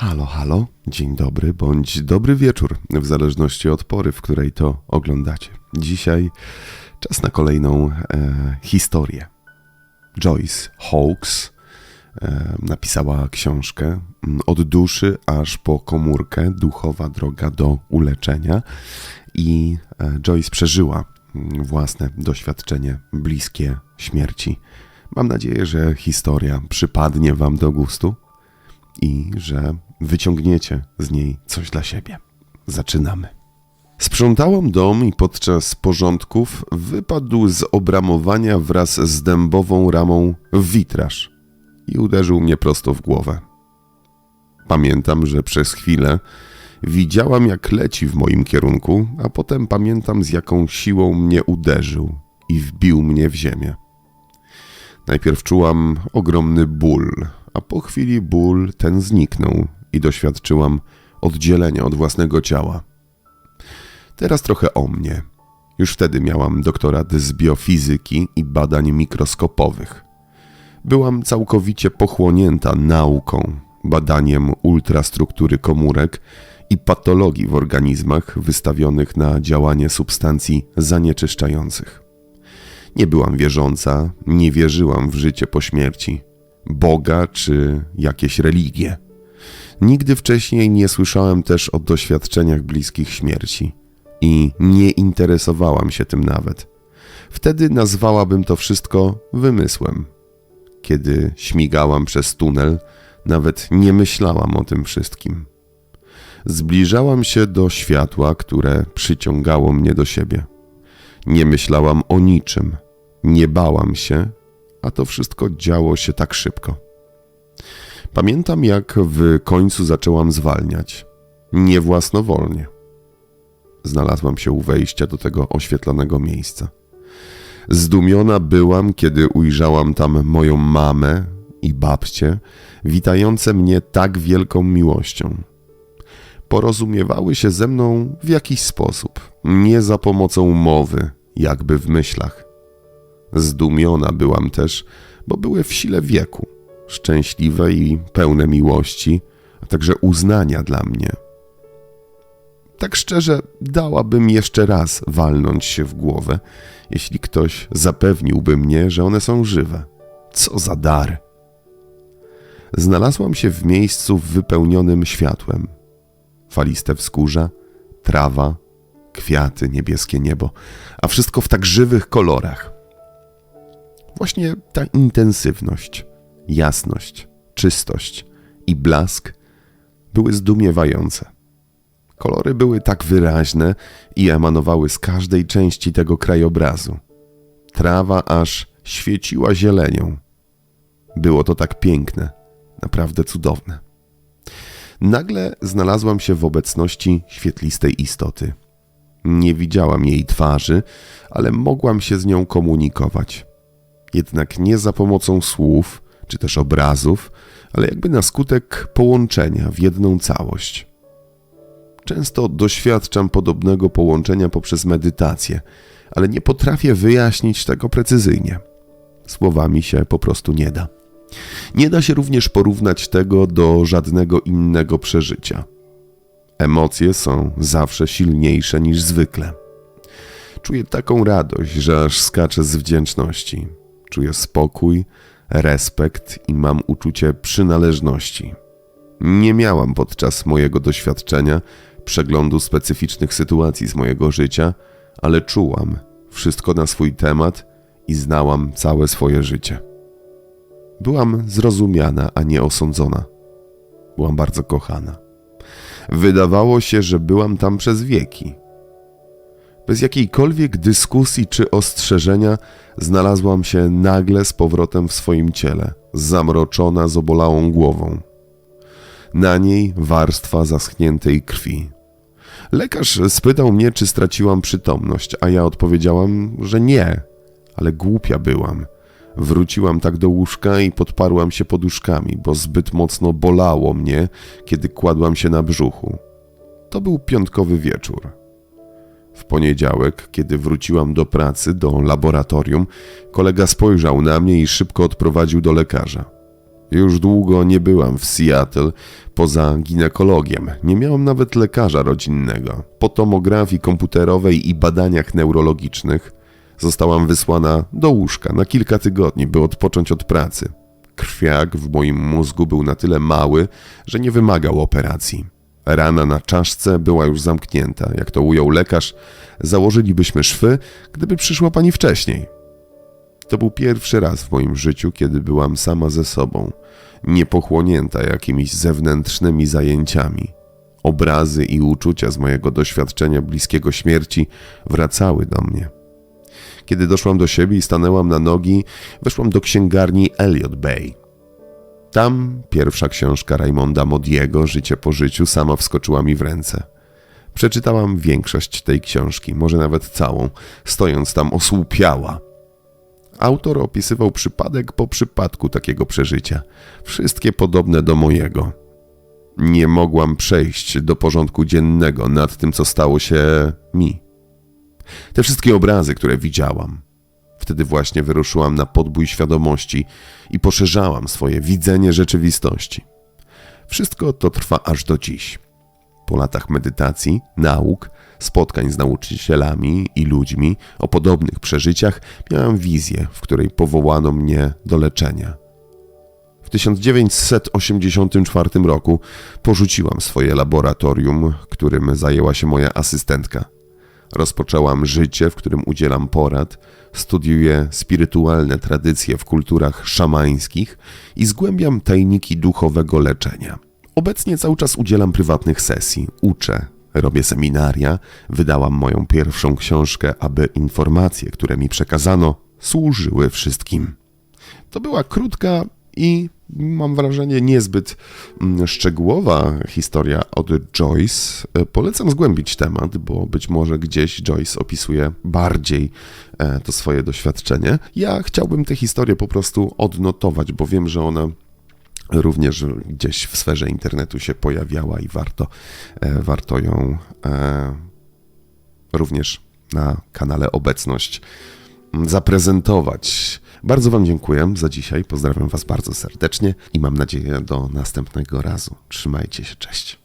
Halo, halo, dzień dobry bądź dobry wieczór, w zależności od pory, w której to oglądacie. Dzisiaj czas na kolejną e, historię. Joyce Hawkes e, napisała książkę mm, Od duszy aż po komórkę duchowa droga do uleczenia i e, Joyce przeżyła mm, własne doświadczenie bliskie śmierci. Mam nadzieję, że historia przypadnie Wam do gustu i że wyciągniecie z niej coś dla siebie. Zaczynamy. Sprzątałam dom i podczas porządków wypadł z obramowania wraz z dębową ramą witraż i uderzył mnie prosto w głowę. Pamiętam, że przez chwilę widziałam, jak leci w moim kierunku, a potem pamiętam, z jaką siłą mnie uderzył i wbił mnie w ziemię. Najpierw czułam ogromny ból, a po chwili ból ten zniknął i doświadczyłam oddzielenia od własnego ciała. Teraz trochę o mnie. Już wtedy miałam doktorat z biofizyki i badań mikroskopowych. Byłam całkowicie pochłonięta nauką, badaniem ultrastruktury komórek i patologii w organizmach wystawionych na działanie substancji zanieczyszczających. Nie byłam wierząca, nie wierzyłam w życie po śmierci, Boga czy jakieś religie. Nigdy wcześniej nie słyszałem też o doświadczeniach bliskich śmierci i nie interesowałam się tym nawet. Wtedy nazwałabym to wszystko wymysłem. Kiedy śmigałam przez tunel, nawet nie myślałam o tym wszystkim. Zbliżałam się do światła, które przyciągało mnie do siebie. Nie myślałam o niczym, nie bałam się, a to wszystko działo się tak szybko. Pamiętam, jak w końcu zaczęłam zwalniać. Nie własnowolnie. Znalazłam się u wejścia do tego oświetlonego miejsca. Zdumiona byłam, kiedy ujrzałam tam moją mamę i babcię, witające mnie tak wielką miłością. Porozumiewały się ze mną w jakiś sposób, nie za pomocą mowy, jakby w myślach. Zdumiona byłam też, bo były w sile wieku, szczęśliwe i pełne miłości, a także uznania dla mnie. Tak szczerze, dałabym jeszcze raz walnąć się w głowę, jeśli ktoś zapewniłby mnie, że one są żywe. Co za dar! Znalazłam się w miejscu wypełnionym światłem. Faliste wzgórza, trawa, kwiaty, niebieskie niebo, a wszystko w tak żywych kolorach. Właśnie ta intensywność, jasność, czystość i blask były zdumiewające. Kolory były tak wyraźne i emanowały z każdej części tego krajobrazu. Trawa aż świeciła zielenią. Było to tak piękne, naprawdę cudowne. Nagle znalazłam się w obecności świetlistej istoty. Nie widziałam jej twarzy, ale mogłam się z nią komunikować jednak nie za pomocą słów czy też obrazów, ale jakby na skutek połączenia w jedną całość. Często doświadczam podobnego połączenia poprzez medytację, ale nie potrafię wyjaśnić tego precyzyjnie. Słowami się po prostu nie da. Nie da się również porównać tego do żadnego innego przeżycia. Emocje są zawsze silniejsze niż zwykle. Czuję taką radość, że aż skaczę z wdzięczności. Czuję spokój, respekt i mam uczucie przynależności. Nie miałam podczas mojego doświadczenia przeglądu specyficznych sytuacji z mojego życia, ale czułam wszystko na swój temat i znałam całe swoje życie. Byłam zrozumiana, a nie osądzona. Byłam bardzo kochana. Wydawało się, że byłam tam przez wieki. Bez jakiejkolwiek dyskusji czy ostrzeżenia znalazłam się nagle z powrotem w swoim ciele, zamroczona z obolałą głową. Na niej warstwa zaschniętej krwi. Lekarz spytał mnie, czy straciłam przytomność, a ja odpowiedziałam, że nie, ale głupia byłam. Wróciłam tak do łóżka i podparłam się poduszkami, bo zbyt mocno bolało mnie, kiedy kładłam się na brzuchu. To był piątkowy wieczór. W poniedziałek, kiedy wróciłam do pracy, do laboratorium, kolega spojrzał na mnie i szybko odprowadził do lekarza. Już długo nie byłam w Seattle poza ginekologiem. Nie miałam nawet lekarza rodzinnego. Po tomografii komputerowej i badaniach neurologicznych zostałam wysłana do łóżka na kilka tygodni, by odpocząć od pracy. Krwiak w moim mózgu był na tyle mały, że nie wymagał operacji. Rana na czaszce była już zamknięta. Jak to ujął lekarz, założylibyśmy szwy, gdyby przyszła pani wcześniej. To był pierwszy raz w moim życiu, kiedy byłam sama ze sobą, niepochłonięta jakimiś zewnętrznymi zajęciami. Obrazy i uczucia z mojego doświadczenia bliskiego śmierci wracały do mnie. Kiedy doszłam do siebie i stanęłam na nogi, weszłam do księgarni Elliot Bay. Tam pierwsza książka Raymonda Modiego, Życie po życiu, sama wskoczyła mi w ręce. Przeczytałam większość tej książki, może nawet całą, stojąc tam osłupiała. Autor opisywał przypadek po przypadku takiego przeżycia, wszystkie podobne do mojego. Nie mogłam przejść do porządku dziennego nad tym, co stało się mi. Te wszystkie obrazy, które widziałam. Wtedy właśnie wyruszyłam na podbój świadomości i poszerzałam swoje widzenie rzeczywistości. Wszystko to trwa aż do dziś. Po latach medytacji, nauk, spotkań z nauczycielami i ludźmi o podobnych przeżyciach, miałam wizję, w której powołano mnie do leczenia. W 1984 roku porzuciłam swoje laboratorium, którym zajęła się moja asystentka. Rozpoczęłam życie, w którym udzielam porad, studiuję spirytualne tradycje w kulturach szamańskich i zgłębiam tajniki duchowego leczenia. Obecnie cały czas udzielam prywatnych sesji, uczę, robię seminaria, wydałam moją pierwszą książkę, aby informacje, które mi przekazano, służyły wszystkim. To była krótka i mam wrażenie niezbyt mm, szczegółowa historia od Joyce. E, Polecam zgłębić temat, bo być może gdzieś Joyce opisuje bardziej e, to swoje doświadczenie. Ja chciałbym tę historię po prostu odnotować, bo wiem, że ona również gdzieś w sferze internetu się pojawiała i warto, e, warto ją również na kanale Obecność zaprezentować. Bardzo Wam dziękuję za dzisiaj. Pozdrawiam Was bardzo serdecznie i mam nadzieję do następnego razu. Trzymajcie się, cześć.